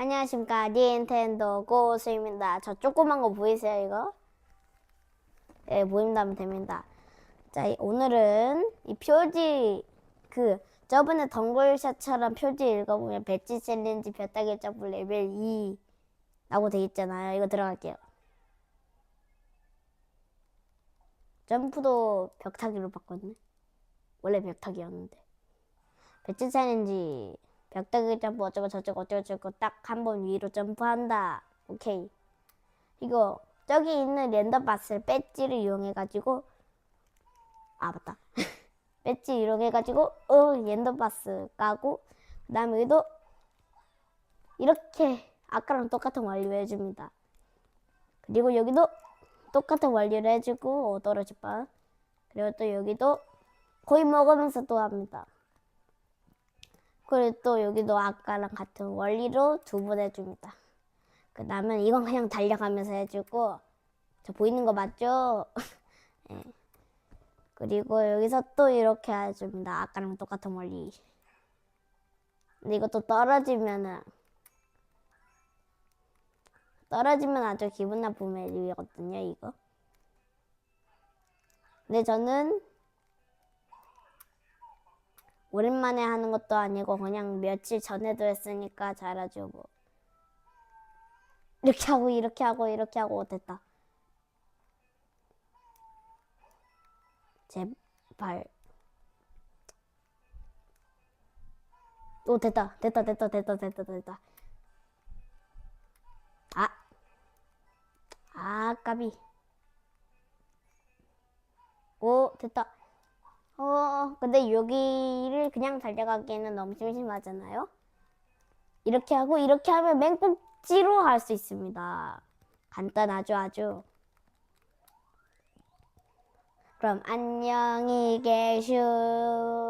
안녕하십니까 닌텐도 고수입니다. 저 조그만 거 보이세요 이거? 예, 보인다면 됩니다. 자, 이- 오늘은 이 표지 그 저번에 덩글샷처럼 표지 읽어보면 배지 챌린지 벼따기 점프 레벨 2 라고 돼 있잖아요. 이거 들어갈게요. 점프도 벽타기로 바꿨네. 원래 벽타기였는데. 배지 챌린지 벽타기 점프 어쩌고 저쩌고 어쩌고 저쩌고 딱 한 번 위로 점프한다. 오케이. 이거 저기 있는 랜덤 바스를 배지를 이용해 가지고 아 맞다. 배지 이용해 가지고 어 랜덤 바스 까고 그 다음에 여기도 이렇게 아까랑 똑같은 완료 해 줍니다. 그리고 여기도 똑같은 완료를 해주고 어, 떨어질 뻔. 그리고 또 여기도 거의 먹으면서 또 합니다. 그리고 또 여기도 아까랑 같은 원리로 두 번 해줍니다. 그 다음에 이건 그냥 달려가면서 해주고 저 보이는 거 맞죠? 예. 그리고 여기서 또 이렇게 해줍니다. 아까랑 똑같은 원리. 근데 이것도 떨어지면은 떨어지면 아주 기분 나쁜 맵이거든요, 이거. 근데 저는 오랜만에 하는 것도 아니고 그냥 며칠 전에도 했으니까 잘하죠 뭐. 이렇게 하고 이렇게 하고 이렇게 하고 됐다. 제발. 오 됐다 됐다 됐다 됐다 됐다 됐다. 아. 아 까비. 오 됐다. 어, 근데 여기를 그냥 달려가기에는 너무 심심하잖아요? 이렇게 하고, 이렇게 하면 맨 꼭지로 갈수 있습니다. 간단하죠, 아주. 그럼, 안녕히 계슈.